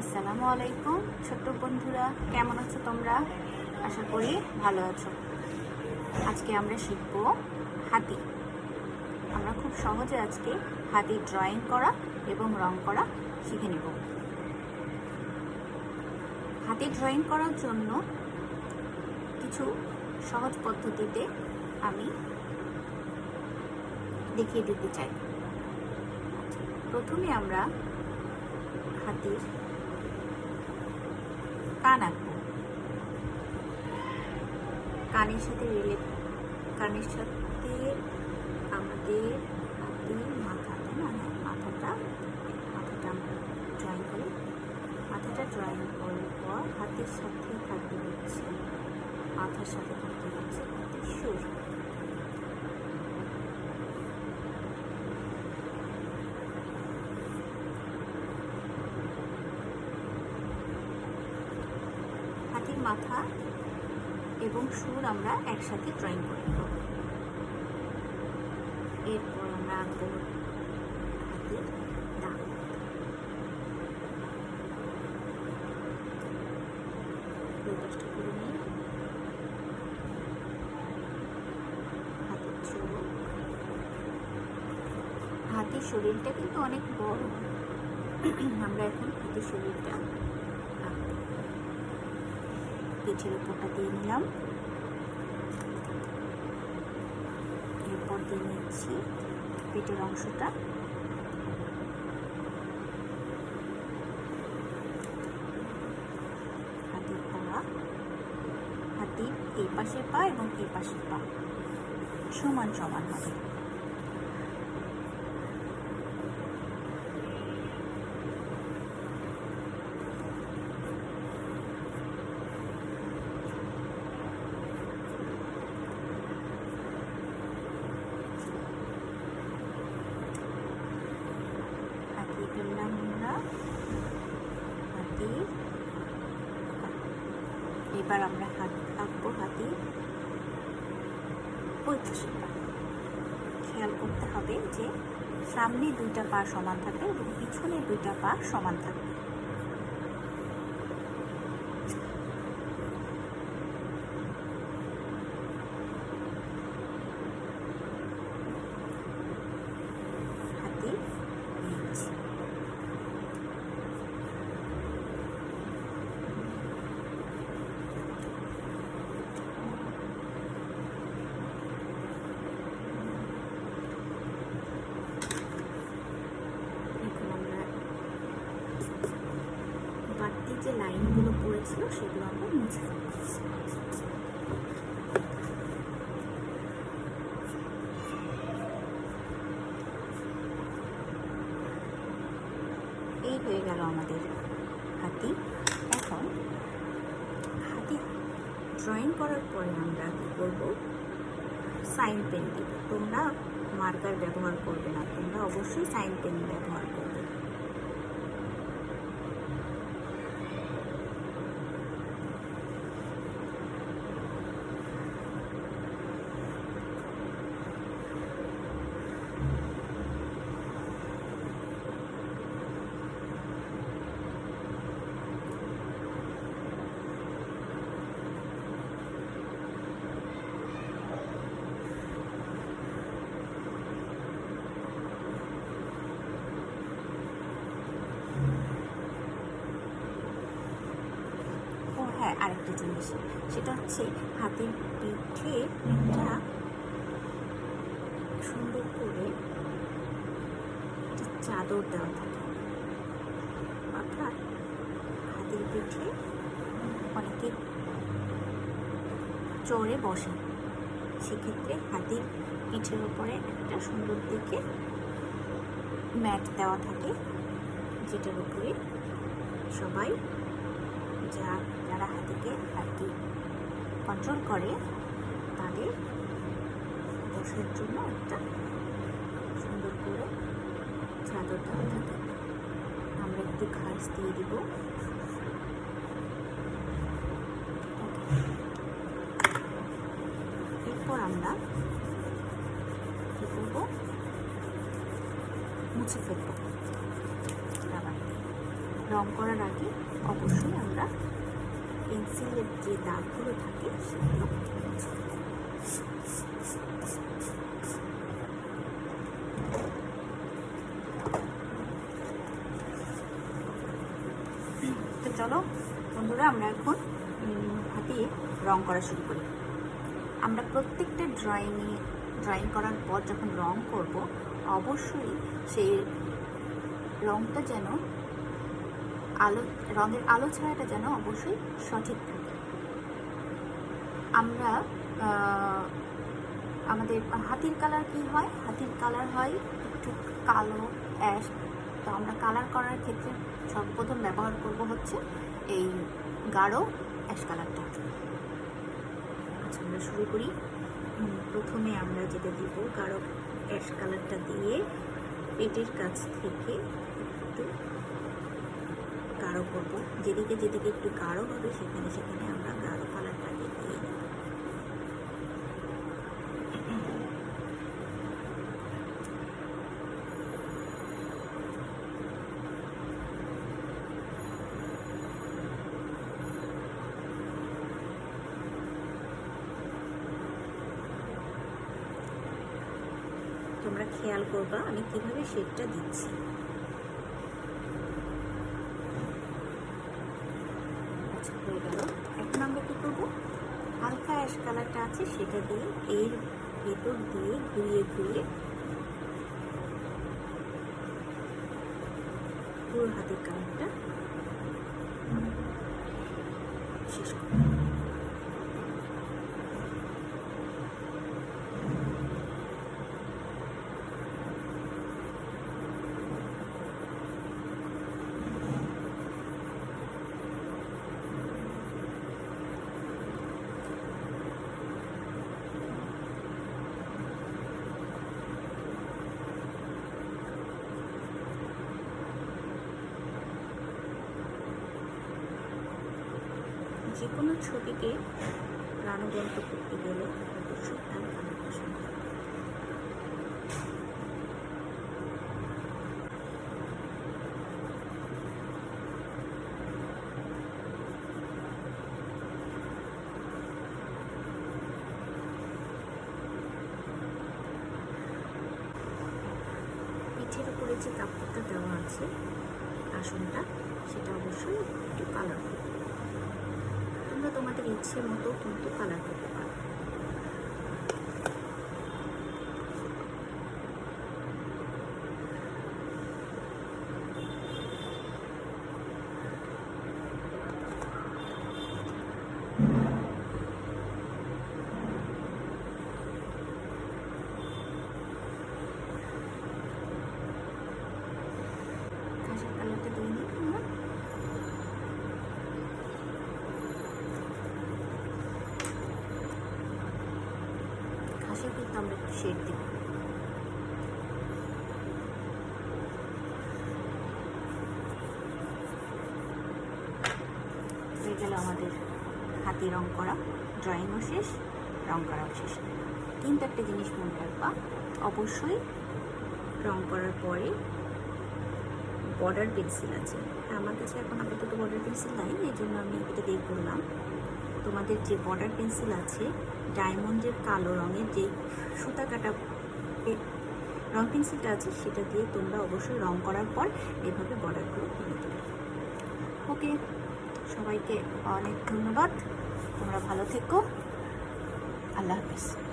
আসসালামু আলাইকুম, ছোট্ট বন্ধুরা, কেমন আছো তোমরা? আশা করি ভালো আছো। আজকে আমরা শিখব হাতি। আমরা খুব সহজে আজকে হাতি ড্রয়িং করা এবং রং করা শিখে নেব। হাতি ড্রয়িং করার জন্য কিছু সহজ পদ্ধতিতে আমি দেখিয়ে দিতে চাই। প্রথমে আমরা হাতির কান আঁকবো কানের সাথে রিলে কানের সাথে আমাদের হাতে মাথা না? হ্যাঁ মাথাটা মাথাটা ড্রয়িং করি, মাথাটা ড্রয়িং করার পর হাতের সাথে থাকবে হচ্ছে মাথার সাথে থাকবে হচ্ছে হাতের সুর হাতির মাথা এবং সুর আমরা একসাথে ড্রয়িং করে নেব। এরপর আমরা আঁকবো হাতির শরীরটা কিন্তু অনেক বড়। আমরা এখন হাতির শরীরটা পিঠের উপরটা দিয়ে নিলাম। এরপর দিয়ে নিচ্ছি পেটের অংশটা। হাতির পা হাতির এই পাশের পা এবং এই পাশের পা। সমান সমান হবে হাতি ফেললাম আমরা হাতি এবার আমরা হাত আঁকবো হাতি। খেয়াল করতে হবে যে সামনে দুইটা পা সমান থাকবে এবং পিছনে দুইটা পা সমান থাকবে হাতি নিচ্ছি এখন আমরা বাড়তি যে লাইনগুলো পড়েছিল সেগুলো আমরা মুছে। এই হয়ে গেল আমাদের হাতি। এখন হাতি ড্রয়িং করার পরে আমরা কী করব? সাইন পেন তোমরা মার্কার ব্যবহার করবে না। তোমরা অবশ্যই সাইন পেন ব্যবহার করবে ও হ্যাঁ আরেকটা জিনিস, সেটা হচ্ছে হাতের পিঠে একটা সুন্দর করে চাদর দেওয়া থাকে। অর্থাৎ হাতের পিঠে অনেকে চড়ে বসে। সেক্ষেত্রে হাতির পিঠের উপরে একটা সুন্দর দিকে ম্যাট দেওয়া থাকে, যেটার উপরে সবাই যা যারা হাতিকে আর কি কন্ট্রোল করে তাদের বসার জন্য একটা সুন্দর করে চাদর দেওয়া থাকে। আমরা একটু ঘাস দিয়ে দিব। এরপর আমরা কী করব? মুছে ফেলব। রং করার আগে অবশ্যই আমরা পেন্সিলের যে দাগগুলো থাকে? সেগুলো তো চলো, বন্ধুরা, আমরা এখন হাতে রং করা শুরু করি। আমরা প্রত্যেকটা ড্রয়িংয়ে ড্রয়িং করার পর যখন রং করব, অবশ্যই সেই রংটা যেন আলো, রঙের আলো ছায়াটা যেন অবশ্যই সঠিক থাকে। আমরা আমাদের হাতির কালার কি হয়? হাতির কালার হয় একটু কালো অ্যাশ তো আমরা কালার করার ক্ষেত্রে সর্বপ্রথম ব্যবহার করব হচ্ছে এই গাঢ় অ্যাশ কালারটা আচ্ছা আমরা শুরু করি। প্রথমে আমরা যেটা দিব, গাঢ় অ্যাশ কালারটা দিয়ে পেটের কাছ থেকে একটু গাঢ় করব। যেদিকে যেদিকে একটু গাঢ় হবে, সেখানে সেখানে আমরা গাঢ় কালারটাকে দিয়ে তোমরা খেয়াল করবা, আমি কীভাবে শেডটা দিচ্ছি আচ্ছা হয়ে গেল এখন আমরা কী করব হালকা অ্যাশ কালারটা আছে সেটা দিয়ে এর ভেতর দিয়ে ঘুরিয়ে ঘুরিয়ে পুরো হাতের কালারটা শেষ করব যে কোনো ছবিকে প্রাণবন্ত করতে গেলে পিঠের উপরে যে কাপড়টা দেওয়া আছে আসনটা, সেটা অবশ্যই একটু কালার করবে তোমাদের ইচ্ছে মতো কিন্তু কালার করতে পারো ঘাসের কালারটা দিয়ে নিই তোমরা ঘাসে কিন্তু আমরা একটু শেড দিব হয়ে গেল আমাদের হাতে রং করা ড্রয়িংও শেষ, রং করাও শেষ। কিন্তু একটা জিনিস মনে রাখবা, অবশ্যই রং করার পরে বর্ডার পেন্সিল আছে। আমার কাছে এখন আপাতত বর্ডার পেন্সিল নাই এই জন্য আমি এটা দিয়ে করলাম। তোমাদের যে বর্ডার পেন্সিল আছে ডায়মন্ডের কালো রঙের যে সুতা কাটা রং পেন্সিলটা আছে, সেটা দিয়ে তোমরা অবশ্যই রং করার পর এভাবে বর্ডারগুলো করে দেবে। ওকে সবাইকে অনেক ধন্যবাদ। তোমরা ভালো থেকো। আল্লাহ হাফেজ।